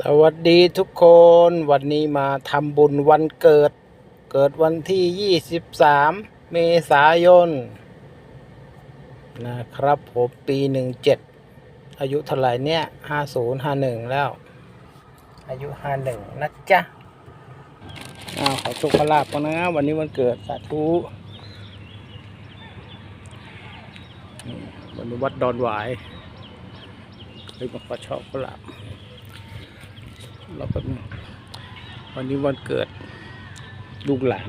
สวัสดีทุกคนวันนี้มาทำบุญวันเกิด เกิดวันที่ 23 เมษายน นะครับผมปี 17 อายุเท่าไหร่เนี่ย 5051 แล้ว อายุ 51 นะจ๊ะอ้าวขอโชคขอลาบกันนะ วันนี้วันเกิดสาธุวันนี้วัดดอนหวายเลยมาขอโชคขอลาบ เราเป็นวันนี้วันเกิดลูกหลาน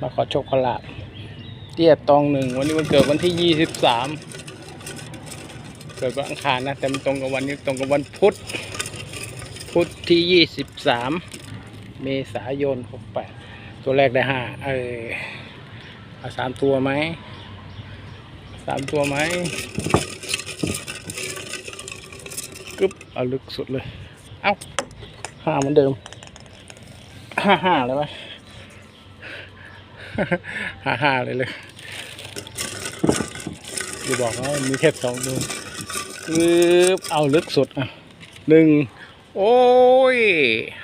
มาขอโชคขอลาบเตี้ยตองหนึ่งวันนี้วันเกิดวันที่ยี่สิบสามเกิดวันอังคารนะแต่มันตรงกับวันนี้ตรงกับวันพุธพุธที่ยี่สิบสามเมษายนหกแปดตัวแรกได้ห้าเออเอาสามตัวไหมสามตัวไหมกึ๊บเอาลึกสุดเลย เอ้า ห้าเหมือนเดิมห้าห้าเลยไหมห้าห้าเลยเลยอย่บอกว่ามีแค่สองดวงคือเอาลึกสุดอะหนึ่งโอ้ย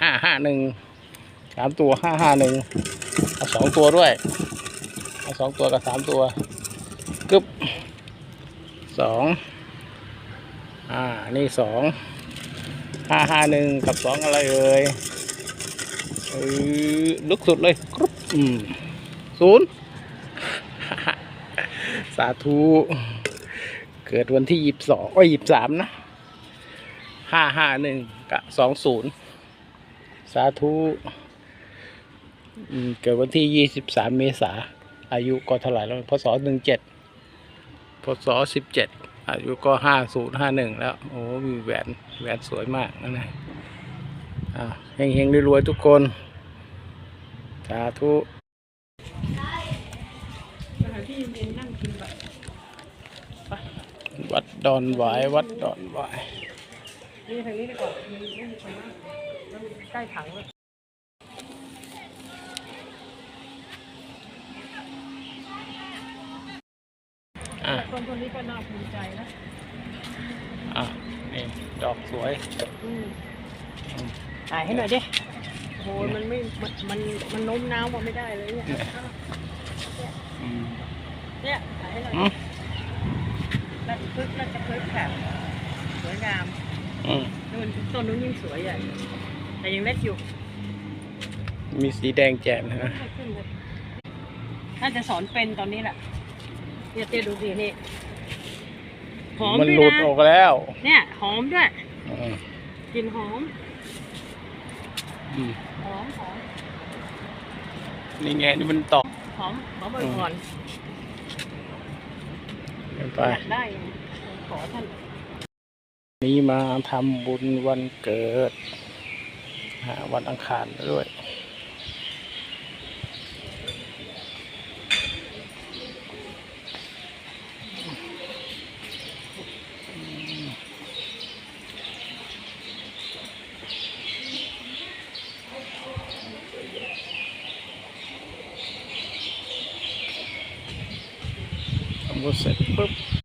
ห้าห้าหนึ่งสามตัวห้าห้าหนึ่งเอาสองตัวด้วย เอาสองตัวกับสามตัวกึบสองอ่า นี่สอง ห้าห้าหนึ่งกับสองอะไรเอ่ยเออลึกสุดเลยกรุ๊ปอืมศูนย์สาธุ เกิดวันที่ยี่สิบสองโอ้ยยี่สิบสามนะห้าห้าหนึ่งกับสองศูนย์สาธุเกิดวันที่ยี่สิบสามเมษาอายุก็เท่าไหร่แล้วพศหนึ่งเจ็ดพศสิบเจ็ด อายุก็ห้าศูนย์ห้าหนึ่งแล้ว โอ้มีแหวนแหวนสวยมากนะนะอ่เฮงๆรวยๆทุกคน สาธุวัดดอนหวายวัดดอนหวายนี่ทางนี้ดีกว่ามีไม่มีคนมากแล้วใกล้ถังเลย อะคนคนนี้ก็น่าภูมิใจนะอะนี่ดอกสวยอืมถ่ายให้หน่อยดิโอ้ยมันไม่มันมันมันโน้มน้าวมาไม่ได้เลยเนี่ยอืมเนี่ยถ่ายให้หน่อยอืมแล้วพึกแล้วจะพึกแบบสวยงามอืมนู่นต้นนู้นยิ่งสวยใหญ่แต่ยังเล็กอยู่มีสีแดงแจ่มนะ ไม่ขึ้นเลยน่าจะสอนเป็นตอนนี้แหละ เนี่ยเตี้ยดูสินี่หอมมันด้วยหลุดนะออกแล้วเนี่ย หอมด้วยอืมกลิ่นหอมอืมหอมหอมนี่ไงนี่มันต่อหอมหอมอ่อนไปๆอยากได้ขอท่านนี้มาทำบุญวันเกิดหาวันอังคารด้วย was a